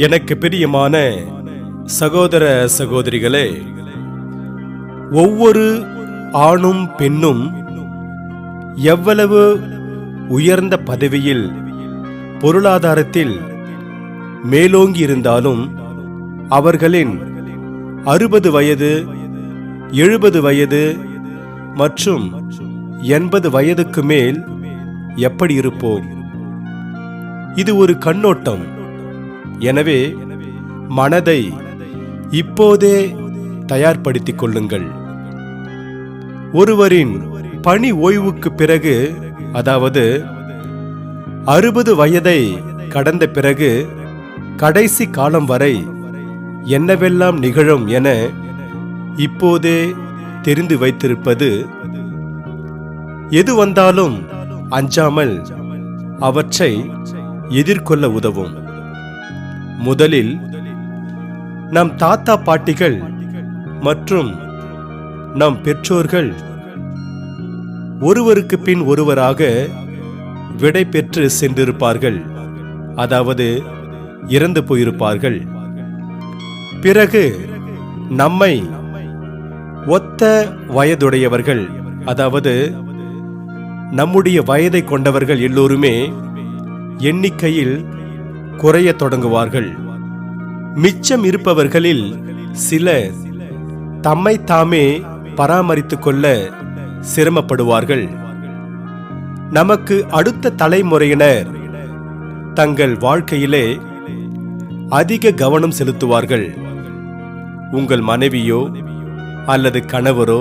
எனக்கு பிரியமான சகோதர சகோதரிகளே ஒவ்வொரு ஆணும் பெண்ணும் எவ்வளவு உயர்ந்த பதவியில் பொருளாதாரத்தில் மேலோங்கி இருந்தாலும் அவர்களின் அறுபது வயது எழுபது வயது மற்றும் எண்பது வயதுக்கு மேல் எப்படி இருப்போம்? இது ஒரு கண்ணோட்டம். எனவே மனதை இப்போதே தயார்படுத்திக் கொள்ளுங்கள் ஒருவரின் பணி ஓய்வுக்கு பிறகு அதாவது அறுபது வயதை கடந்த பிறகு கடைசி காலம் வரை என்னவெல்லாம் நிகழும் என இப்போதே தெரிந்து வைத்திருப்பது எது வந்தாலும் அஞ்சாமல் அவற்றை எதிர்கொள்ள உதவும். முதலில் நம் தாத்தா பாட்டிகள் மற்றும் நம் பெற்றோர்கள் ஒருவருக்கு பின் ஒருவராக விடை பெற்று சென்றிருப்பார்கள். அதாவது இறந்து போயிருப்பார்கள். பிறகு நம்மை ஒத்த வயதுடையவர்கள் அதாவது நம்முடைய வயதை கொண்டவர்கள் எல்லோருமே எண்ணிக்கையில் குறைய தொடங்குவார்கள். மிச்சம் இருப்பவர்களில் சில தம்மை தாமே பராமரித்துக் கொள்ள சிரமப்படுவார்கள். நமக்கு அடுத்த தலைமுறையினர் தங்கள் வாழ்க்கையிலே அதிக கவனம் செலுத்துவார்கள். உங்கள் மனைவியோ அல்லது கணவரோ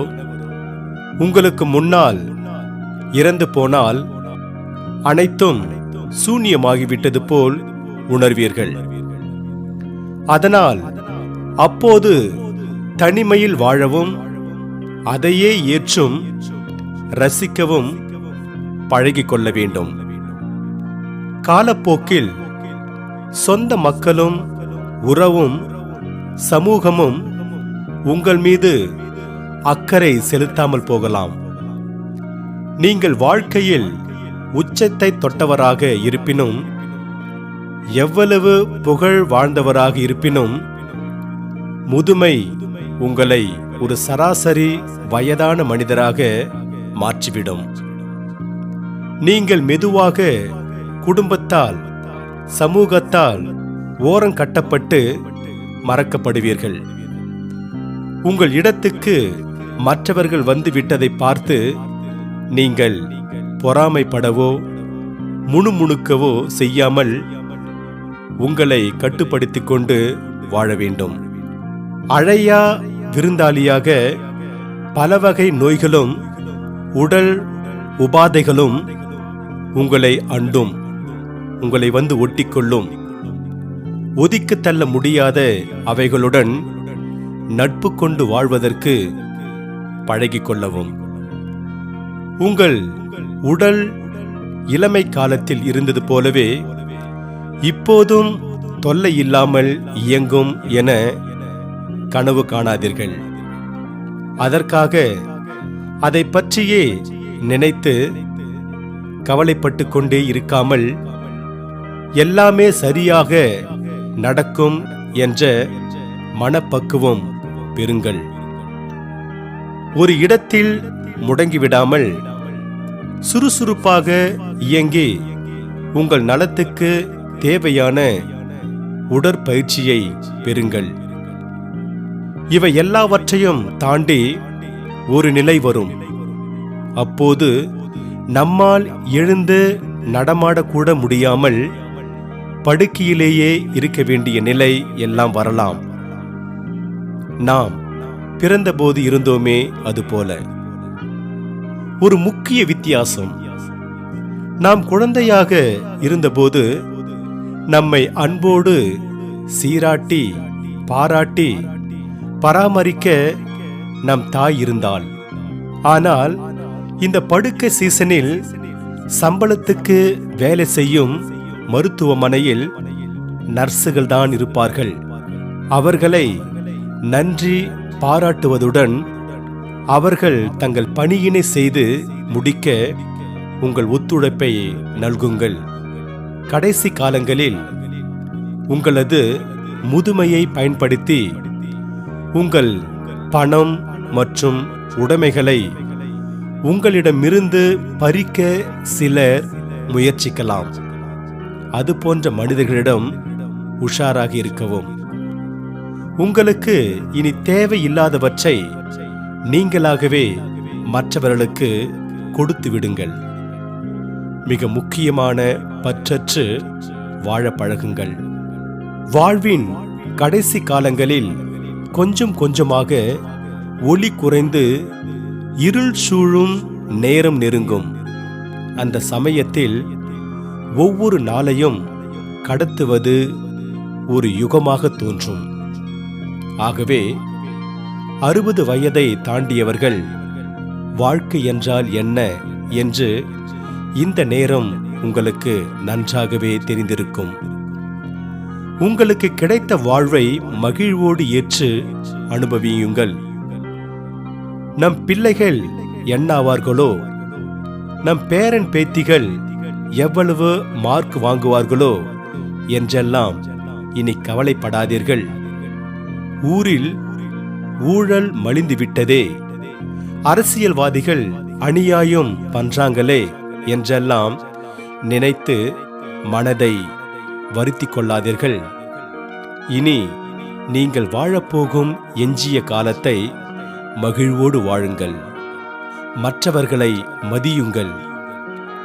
உங்களுக்கு முன்னால் இறந்து போனால் அனைத்தும் சூன்யமாகிவிட்டது போல் உணர்வீர்கள். அதனால் அப்போது தனிமையில் வாழவும் அதையே ஏற்றும் ரசிக்கவும் பழகிக்கொள்ள வேண்டும். காலப்போக்கில் சொந்த மக்களும் உறவும் சமூகமும் உங்கள் மீது அக்கறை செலுத்தாமல் போகலாம். நீங்கள் வாழ்க்கையில் உச்சத்தை தொட்டவராக இருப்பினும் எவ்வளவு புகழ் வாழ்ந்தவராக இருப்பினும் முதுமை உங்களை ஒரு சராசரி வயதான மனிதராக மாற்றிவிடும். நீங்கள் மெதுவாக குடும்பத்தால் சமூகத்தால் ஓரங்கட்டப்பட்டு மறக்கப்படுவீர்கள். உங்கள் இடத்துக்கு மற்றவர்கள் வந்து விட்டதை பார்த்து நீங்கள் பொறாமைப்படவோ முணுமுணுக்கவோ செய்யாமல் உங்களை கட்டுப்படுத்திக் கொண்டு வாழ வேண்டும். அழையா விருந்தாளியாக பல வகை நோய்களும் உடல் உபாதைகளும் உங்களை அண்டும். உங்களை வந்து ஒட்டிக்கொள்ளும். ஒதுக்கு தள்ள முடியாத அவைகளுடன் நட்பு கொண்டு வாழ்வதற்கு பழகிக்கொள்ளவும் உங்கள் உடல் இளமை காலத்தில் இருந்தது போலவே இப்போதும் தொல்லை இல்லாமல் இயங்கும் என கனவு காணாதீர்கள். அதற்காக அதை பற்றியே நினைத்து கவலைப்பட்டு கொண்டே இருக்காமல் எல்லாமே சரியாக நடக்கும் என்ற மனப்பக்குவம் பெறுங்கள். ஒரு இடத்தில் முடங்கிவிடாமல் சுறுசுறுப்பாக இயங்கி உங்கள் நலத்துக்கு தேவையான உடற்பயிற்சியை பெறுங்கள். இவை எல்லாவற்றையும் தாண்டி ஒரு நிலை வரும். அப்போது நம்மால் எழுந்து நடமாடக்கூட முடியாமல் படுக்கையிலேயே இருக்க வேண்டிய நிலை எல்லாம் வரலாம். நாம் பிறந்தபோது இருந்தோமே அதுபோல. ஒரு முக்கிய வித்தியாசம். நாம் குழந்தையாக இருந்தபோது நம்மை அன்போடு சீராட்டி பாராட்டி பராமரிக்க நம் தாய் இருந்தாள். ஆனால் இந்த படுக்கை சீசனில் சம்பளத்துக்கு வேலை செய்யும் மருத்துவமனையில் நர்ஸுகள் தான் இருப்பார்கள். அவர்களை நன்றி பாராட்டுவதுடன் அவர்கள் தங்கள் பணியினை செய்து முடிக்க உங்கள் ஒத்துழைப்பை நல்குங்கள். கடைசி காலங்களில் உங்களது முதுமையை பயன்படுத்தி உங்கள் பணம் மற்றும் உடைமைகளை உங்களிடமிருந்து பறிக்க சிலர் முயற்சிக்கலாம். அது போன்ற மனிதர்களிடம் உஷாராக இருக்கவும். உங்களுக்கு இனி தேவையில்லாதவற்றை நீங்களாகவே மற்றவர்களுக்கு கொடுத்து விடுங்கள். மிக முக்கியமான பற்றற்று வாழ பழகுங்கள். வாழ்வின் கடைசி காலங்களில் கொஞ்சம் கொஞ்சமாக ஒளி குறைந்து இருள் சூழும் நேரம் நெருங்கும். அந்த சமயத்தில் ஒவ்வொரு நாளையும் கடத்துவது ஒரு யுகமாக தோன்றும். ஆகவே அறுபது வயதை தாண்டியவர்கள் வாழ்க்கை என்றால் என்ன என்று இந்த நேரம் உங்களுக்கு நன்றாகவே தெரிந்திருக்கும். உங்களுக்கு கிடைத்த வாழ்வை மகிழ்வோடு ஏற்று அனுபவியுங்கள். நம் பிள்ளைகள் என்னாவார்களோ நம் பேரன் பேத்திகள் எவ்வளவு மார்க் வாங்குவார்களோ என்றெல்லாம் இனி கவலைப்படாதீர்கள். ஊரில் ஊழல் மலிந்து விட்டதே அரசியல்வாதிகள் அநியாயம் பண்றாங்களே. என்றெல்லாம் நினைத்து மனதை வருத்தி கொள்ளாதீர்கள். இனி நீங்கள் வாழப்போகும் எஞ்சிய காலத்தை மகிழ்வோடு வாழுங்கள். மற்றவர்களை மதியுங்கள்.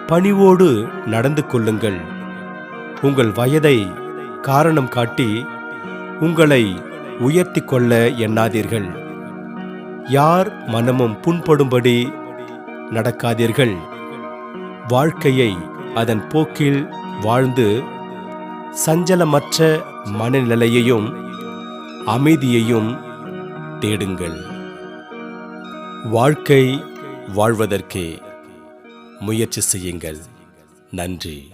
பணிவோடு நடந்து கொள்ளுங்கள். உங்கள் வயதை காரணம் காட்டி உங்களை உயர்த்தி கொள்ள எண்ணாதீர்கள். யார் மனமும் புண்படும்படி நடக்காதீர்கள். வாழ்க்கையை அதன் போக்கில் வாழ்ந்து சஞ்சலமற்ற மனநிலையையும் அமைதியையும் தேடுங்கள். வாழ்க்கை வாழ்வதற்கே முயற்சி செய்யுங்கள். நன்றி.